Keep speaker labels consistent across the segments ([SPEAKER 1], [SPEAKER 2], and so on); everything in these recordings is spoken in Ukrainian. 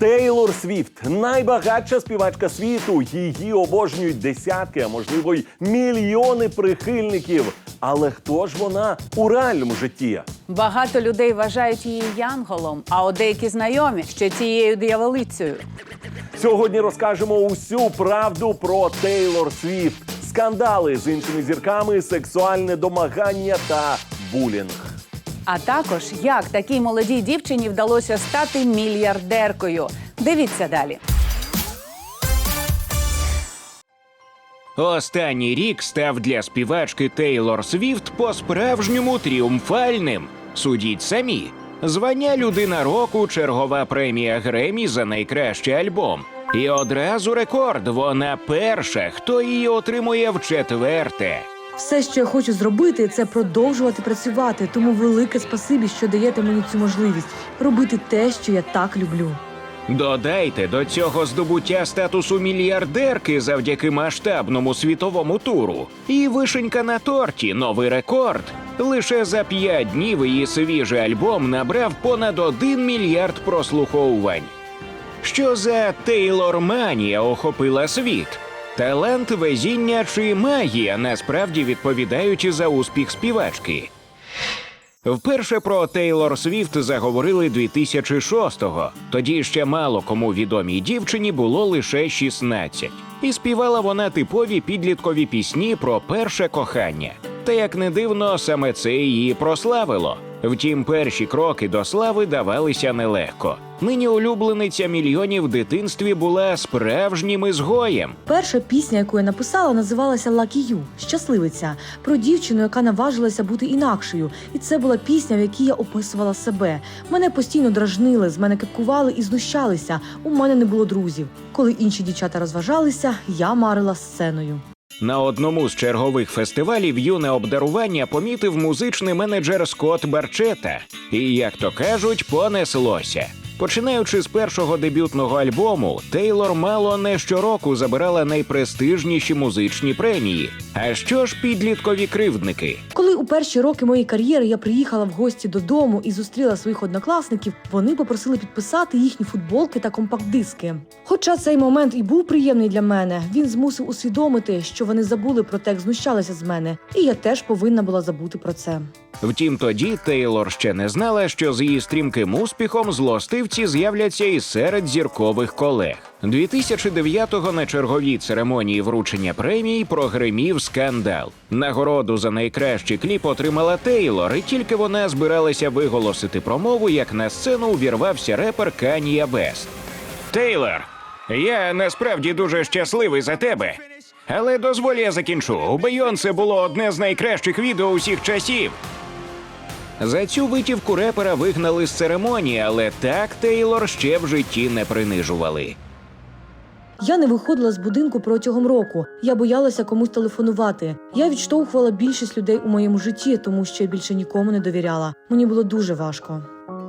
[SPEAKER 1] Тейлор Свіфт найбагатша співачка світу. Її обожнюють десятки, а можливо й мільйони прихильників. Але хто ж вона у реальному житті?
[SPEAKER 2] Багато людей вважають її янголом, а от деякі знайомі ще тією дияволицею.
[SPEAKER 1] Сьогодні розкажемо усю правду про Тейлор Свіфт, скандали з іншими зірками, сексуальне домагання та булінг.
[SPEAKER 2] А також як такій молодій дівчині вдалося стати мільярдеркою. Дивіться далі.
[SPEAKER 3] Останній рік став для співачки Тейлор Свіфт по-справжньому тріумфальним. Судіть самі. Звання людина року, чергова премія Гремі за найкращий альбом. І одразу рекорд. Вона перша, хто її отримує вчетверте.
[SPEAKER 4] Все, що я хочу зробити, це продовжувати працювати. Тому велике спасибі, що даєте мені цю можливість робити те, що я так люблю.
[SPEAKER 3] Додайте до цього здобуття статусу мільярдерки завдяки масштабному світовому туру. І вишенька на торті новий рекорд. Лише за п'ять днів її свіжий альбом набрав понад 1 мільярд прослуховувань. Що за Тейлор Манія охопила світ? Талант, везіння чи магія насправді відповідають за успіх співачки. Вперше про Тейлор Свіфт заговорили 2006-го. Тоді ще мало кому відомій дівчині було лише 16. І співала вона типові підліткові пісні про перше кохання. Та як не дивно, саме це її прославило. Втім, перші кроки до слави давалися нелегко. Нині улюблениця мільйонів в дитинстві була справжнім ізгоєм.
[SPEAKER 4] Перша пісня, яку я написала, називалася «Lucky You» – щасливиця про дівчину, яка наважилася бути інакшою. І це була пісня, в якій я описувала себе. Мене постійно дражнили, з мене кепкували і знущалися. У мене не було друзів. Коли інші дівчата розважалися, я марила сценою.
[SPEAKER 3] На одному з чергових фестивалів юне обдарування помітив музичний менеджер Скотт Барчета. І, як то кажуть, понеслося. Починаючи з першого дебютного альбому, Тейлор мало не щороку забирала найпрестижніші музичні премії. А що ж підліткові кривдники?
[SPEAKER 4] Коли у перші роки моєї кар'єри я приїхала в гості додому і зустріла своїх однокласників, вони попросили підписати їхні футболки та компакт-диски. Хоча цей момент і був приємний для мене, він змусив усвідомити, що вони забули про те, як знущалися з мене, і я теж повинна була забути про це.
[SPEAKER 3] Втім, тоді Тейлор ще не знала, що з її стрімким успіхом злостивці з'являться і серед зіркових колег. 2009-го на черговій церемонії вручення премії прогримів скандал. Нагороду за найкращий кліп отримала Тейлор, і тільки вона збиралася виголосити промову, як на сцену увірвався репер Канія Вест. Тейлор, я насправді дуже щасливий за тебе. Але дозволь я закінчу. У Бейонсе було одне з найкращих відео усіх часів. За цю витівку репера вигнали з церемонії, але так Тейлор ще в житті не принижували.
[SPEAKER 4] Я не виходила з будинку протягом року. Я боялася комусь телефонувати. Я відштовхувала більшість людей у моєму житті, тому що я більше нікому не довіряла. Мені було дуже важко.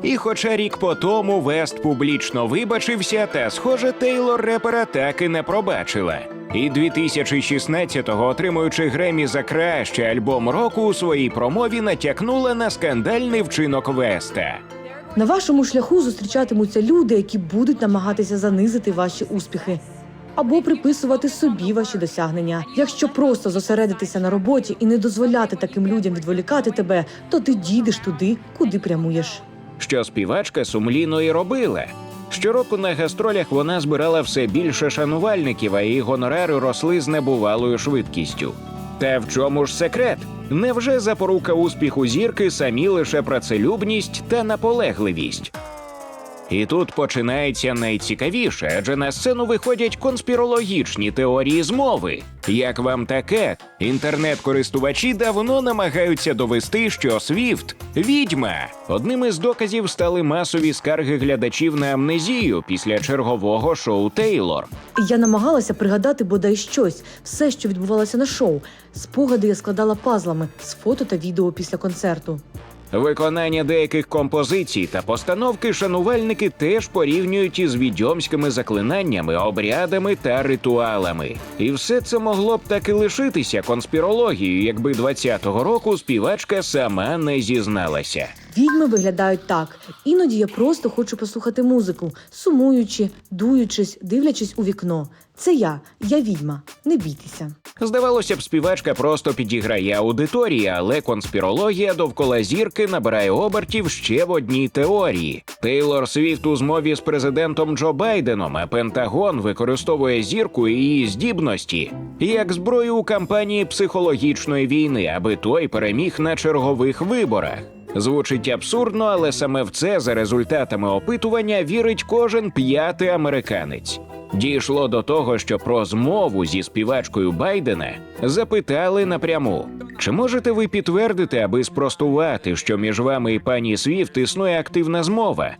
[SPEAKER 3] І хоча рік по тому Вест публічно вибачився, та схоже, Тейлор репера так і не пробачила. І 2016-го, отримуючи Гремі за кращий альбом року, у своїй промові натякнула на скандальний вчинок Веста.
[SPEAKER 4] На вашому шляху зустрічатимуться люди, які будуть намагатися занизити ваші успіхи або приписувати собі ваші досягнення. Якщо просто зосередитися на роботі і не дозволяти таким людям відволікати тебе, то ти дійдеш туди, куди прямуєш.
[SPEAKER 3] що співачка сумлінно і робила. Щороку на гастролях вона збирала все більше шанувальників, а її гонорари росли з небувалою швидкістю. Та в чому ж секрет? Невже запорука успіху зірки самі лише працелюбність та наполегливість? І тут починається найцікавіше, адже на сцену виходять конспірологічні теорії змови. Як вам таке? Інтернет-користувачі давно намагаються довести, що Свіфт відьма. Одним із доказів стали масові скарги глядачів на амнезію після чергового шоу Тейлор.
[SPEAKER 4] Я намагалася пригадати бодай щось, все, що відбувалося на шоу. Спогади я складала пазлами з фото та відео після концерту.
[SPEAKER 3] Виконання деяких композицій та постановки шанувальники теж порівнюють із відьомськими заклинаннями, обрядами та ритуалами. І все це могло б так і лишитися конспірологією, якби 20-го року співачка сама не зізналася.
[SPEAKER 4] Відьми виглядають так. Іноді я просто хочу послухати музику, сумуючи, дуючись, дивлячись у вікно. Це я, я відьма. Не бійтеся.
[SPEAKER 3] Здавалося б, співачка просто підіграє аудиторії, але конспірологія довкола зірки набирає обертів ще в одній теорії. Тейлор Свіфт у змові з президентом Джо Байденом, а Пентагон використовує зірку і її здібності як зброю у кампанії психологічної війни, аби той переміг на чергових виборах. Звучить абсурдно, але саме в це за результатами опитування вірить кожен п'ятий американець. Дійшло до того, що про змову зі співачкою Байдена запитали напряму: чи можете ви підтвердити, аби спростувати, що між вами і пані Свіфт існує активна змова?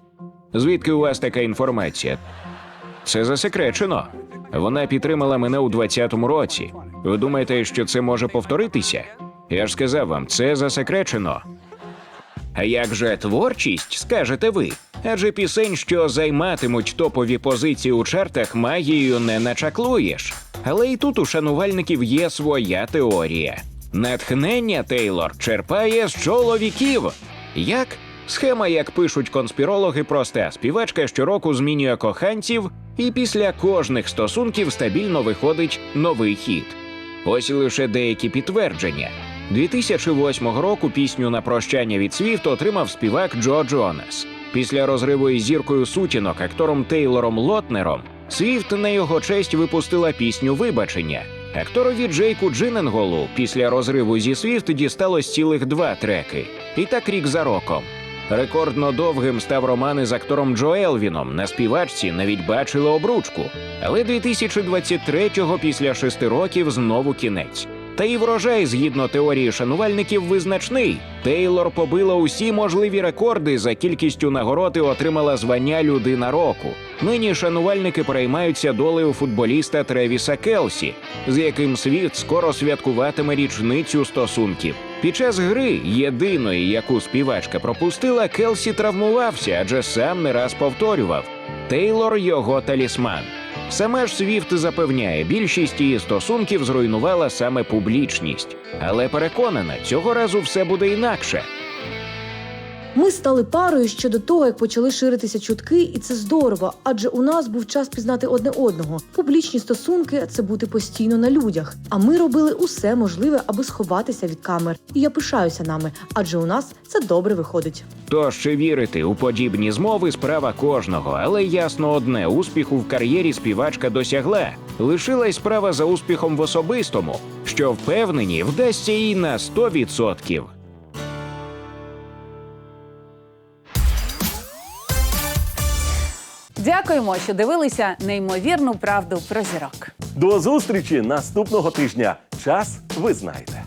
[SPEAKER 3] Звідки у вас така інформація? Це засекречено. Вона підтримала мене у 20-му році. Ви думаєте, що це може повторитися? Я ж сказав вам, це засекречено. А як же творчість, скажете ви? Адже пісень, що займатимуть топові позиції у чартах, магією не начаклуєш. Але і тут у шанувальників є своя теорія. Натхнення Тейлор черпає з чоловіків. Як? Схема, як пишуть конспірологи, проста. Співачка щороку змінює коханців, і після кожних стосунків стабільно виходить новий хіт. Ось лише деякі підтвердження. 2008 року пісню на прощання від Свіфт отримав співак Джо Джонас. Після розриву із зіркою сутінок актором Тейлором Лотнером Свіфт на його честь випустила пісню Вибачення. Акторові Джейку Джиненголу після розриву зі Свіфт дісталось цілих два треки. І так рік за роком. Рекордно довгим став роман із актором Джо Елвіном. На співачці навіть бачили обручку. Але 2023-го після шести років знову кінець. Та і врожай, згідно теорії шанувальників, визначний. Тейлор побила усі можливі рекорди за кількістю нагород і отримала звання Людина року. Нині шанувальники переймаються долею футболіста Тревіса Келсі, з яким світ скоро святкуватиме річницю стосунків. Під час гри, єдиної, яку співачка пропустила, Келсі травмувався, адже сам не раз повторював. Тейлор його талісман. Саме ж Свіфт запевняє, більшість її стосунків зруйнувала саме публічність, але переконана, цього разу все буде інакше.
[SPEAKER 4] Ми стали парою ще до того, як почали ширитися чутки, і це здорово, адже у нас був час пізнати одне одного. Публічні стосунки це бути постійно на людях. А ми робили усе можливе, аби сховатися від камер. І я пишаюся нами, адже у нас це добре виходить.
[SPEAKER 3] Тож чи вірити у подібні змови справа кожного, але ясно одне: успіху в кар'єрі співачка досягла. Лишилась справа за успіхом в особистому, що впевнені вдасться їй на 100%.
[SPEAKER 2] Дякуємо, що дивилися неймовірну правду про зірок.
[SPEAKER 1] До зустрічі наступного тижня. Час ви знаєте.